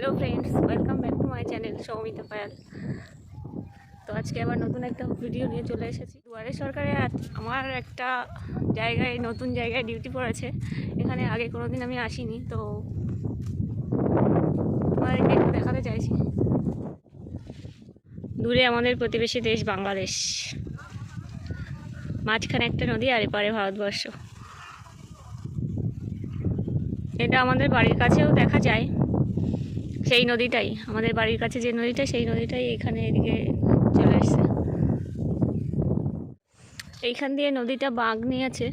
Hello friends welcome back to my channel Soumita Payal তো আজকে আবার নতুন একটা ভিডিও নিয়ে চলে এসেছি। দুয়ারে সরকারে আমার একটা জায়গায়, নতুন জায়গায় ডিউটি পড়েছে। এখানে আগে কোনো দিন আমি আসিনি, তো তোমাদেরকে একটু দেখাতে চাইছি। দূরে আমাদের প্রতিবেশী দেশ বাংলাদেশ। মাঝখানে একটা নদী আর এপারে ভারতবর্ষ। এটা আমাদের বাড়ির কাছেও দেখা যায়। সেই নদীটাই, আমাদের বাড়ির কাছে যে নদীটা, সেই নদীটাই এখানে এদিকে চলে এসছে এইখান দিয়ে নদীটা বাঁক নিয়েছে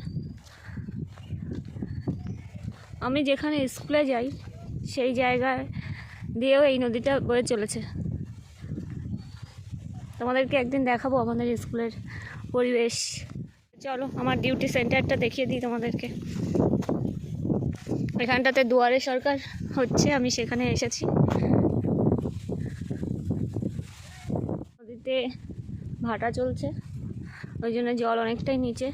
আমি যেখানে স্কুলে যাই, সেই জায়গায় দিয়েও এই নদীটা বয়ে চলেছে। তোমাদেরকে একদিন দেখাবো আমাদের স্কুলের পরিবেশ। চলো, আমার ডিউটি সেন্টারটা দেখিয়ে দিই তোমাদেরকে। এখানটাতে দুয়ারে সরকার হচ্ছে, আমি সেখানে এসেছি। নদীতে ভাটা চলছে, ওই জন্য জল অনেকটাই নিচে,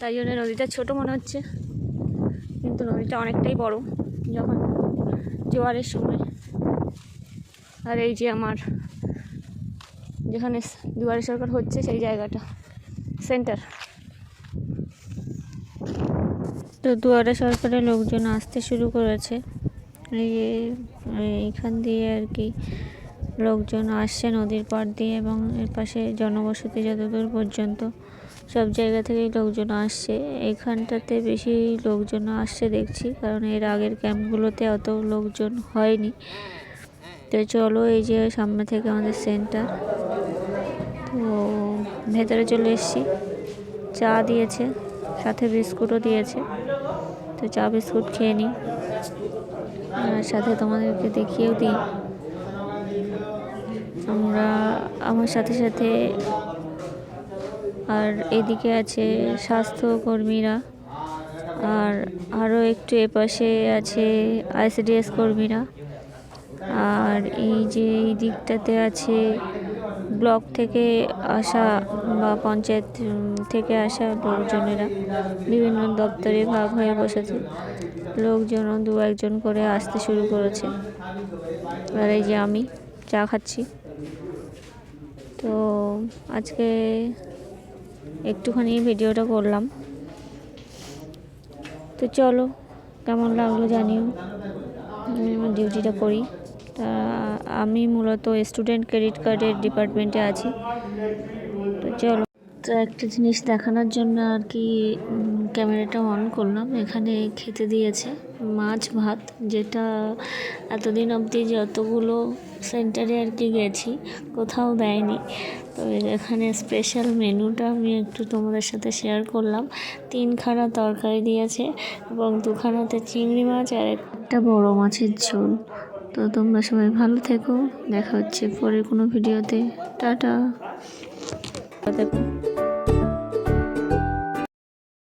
তাই জন্য নদীটা ছোট মনে হচ্ছে, কিন্তু নদীটা অনেকটাই বড় যখন জোয়ারের সময়। আর এই যে আমার যেখানে দুয়ারে সরকার হচ্ছে, সেই জায়গাটা, সেন্টার। তো দুয়ারে সরকারের লোকজন আসতে শুরু করেছে। এইখান দিয়ে আর কি লোকজন আসছে নদীর পাড় দিয়ে এবং এর পাশে জনবসতি যতদূর পর্যন্ত সব জায়গা থেকেই লোকজন আসছে। এইখানটাতে বেশি লোকজন আসছে দেখছি, কারণ এর আগের ক্যাম্পগুলোতে অত লোকজন হয়নি। তো চলো এই যে সামনে থেকে আমাদের সেন্টার, তো ভেতরে চলে এসেছি। চা দিয়েছে। সাথে বিস্কুটও দিয়েছে। তো চা, বিস্কুট খেয়ে নিই। আর সাথে তোমাদেরকে দেখিয়েও দিই। আমরা, আমার সাথে সাথে আর এদিকে আছে স্বাস্থ্যকর্মীরা। আর আরও একটু এপাশে আছে আইসিডিএস কর্মীরা। আর এই যে এই দিকটাতে আছে ব্লক থেকে আসা বা পঞ্চায়েত থেকে আসা লোকজনেরা বিভিন্ন দপ্তরে ভাগ হয়ে বসেছে। লোকজনও দু একজন করে আসতে শুরু করেছে। আর এই যে আমি চা খাচ্ছি। তো আজকে একটুখানি ভিডিওটা করলাম। তো চলো, কেমন লাগল জানিও। আমি আমার ডিউটিটা করি। তা আমি মূলত স্টুডেন্ট ক্রেডিট কার্ডের ডিপার্টমেন্টে আছি। তো চলো। তো একটা জিনিস দেখানোর জন্য আর কি ক্যামেরাটা অন করলাম। এখানে খেতে দিয়েছে মাছ ভাত, যেটা এতদিন অবধি যতগুলো সেন্টারে আর কি গেছি, কোথাও দেয়নি। তো এখানে স্পেশাল মেনুটা আমি একটু তোমাদের সাথে শেয়ার করলাম। তিনখানা তরকারি দিয়েছে এবং দুখানাতে চিংড়ি মাছ আর একটা বড় মাছের ঝোল। তো তোমরা সবাই ভালো থেকো। দেখা হচ্ছে পরের কোনো ভিডিওতে। টাটা। থেকো